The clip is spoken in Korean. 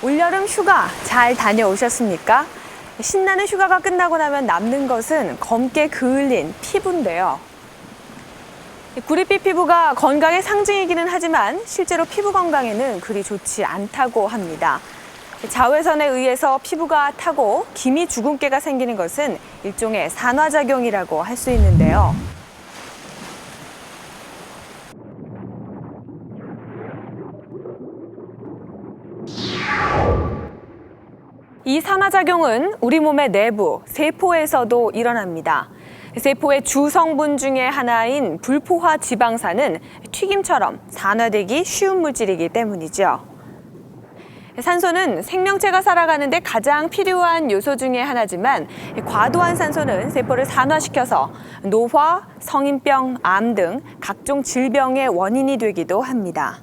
올여름 휴가 잘 다녀오셨습니까? 신나는 휴가가 끝나고 나면 남는 것은 검게 그을린 피부인데요. 구릿빛 피부가 건강의 상징이기는 하지만 실제로 피부 건강에는 그리 좋지 않다고 합니다. 자외선에 의해서 피부가 타고 기미 주근깨가 생기는 것은 일종의 산화작용이라고 할 수 있는데요. 이 산화작용은 우리 몸의 내부, 세포에서도 일어납니다. 세포의 주성분 중에 하나인 불포화 지방산은 튀김처럼 산화되기 쉬운 물질이기 때문이죠. 산소는 생명체가 살아가는데 가장 필요한 요소 중에 하나지만 과도한 산소는 세포를 산화시켜서 노화, 성인병, 암 등 각종 질병의 원인이 되기도 합니다.